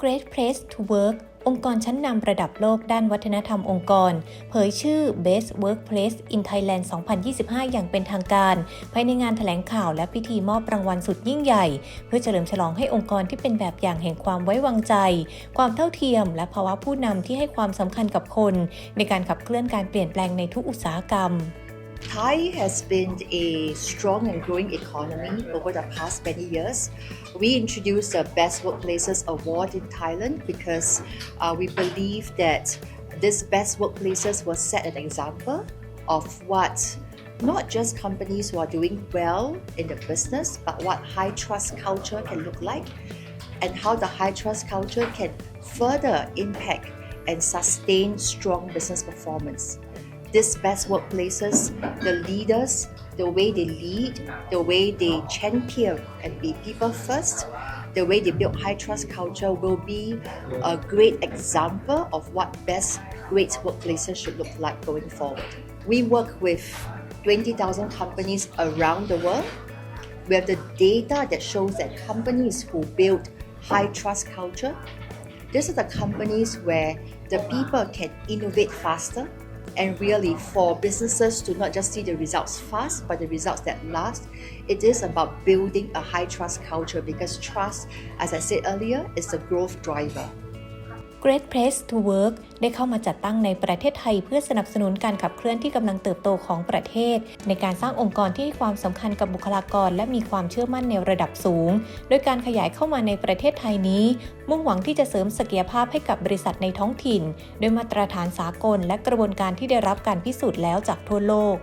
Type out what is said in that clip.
Great Place to Work องค์กรชั้นนำระดับโลกด้านวัฒนธรรมองค์กร เผยชื่อ Best Workplace in Thailand 2025 อย่างเป็นทางการ ภายในงานแถลงข่าวและพิธีมอบรางวัลสุดยิ่งใหญ่ เพื่อเฉลิมฉลองให้องค์กรที่เป็นแบบอย่างแห่งความไว้วางใจ ความเท่าเทียม และภาวะผู้นำที่ให้ความสำคัญกับคน ในการขับเคลื่อนการเปลี่ยนแปลงในทุกอุตสาหกรรม Thai has been a strong and growing economy over the past many years. We introduced the Best Workplaces Award in Thailand because uh, we believe that this Best Workplaces will set an example of what not just companies who are doing well in the business, but what high trust culture can look like and how the high trust culture can further impact and sustain strong business performance these best workplaces, the leaders, the way they lead, the way they champion and be people first, the way they build high trust culture will be a great example of what best great workplaces should look like going forward. We work with 20,000 companies around the world. We have the data that shows that companies who build high trust culture, these are the companies where the people can innovate faster, and really for businesses to not just see the results fast but the results that last it is about building a high trust culture because trust as i said earlier is the growth driver Great Place to Work ได้เข้ามาจัดตั้งในประเทศไทย เพื่อสนับสนุนการขับเคลื่อนที่กำลังเติบโตของประเทศ ในการสร้างองค์กรที่ให้ความสำคัญกับบุคลากร และมีความเชื่อมั่นในระดับสูง โดยการขยายเข้ามาในประเทศไทยนี้ มุ่งหวังที่จะเสริมศักยภาพให้กับบริษัทในท้องถิ่น โดยมาตรฐานสากล และกระบวนการที่ได้รับการพิสูจน์แล้วจากทั่วโลก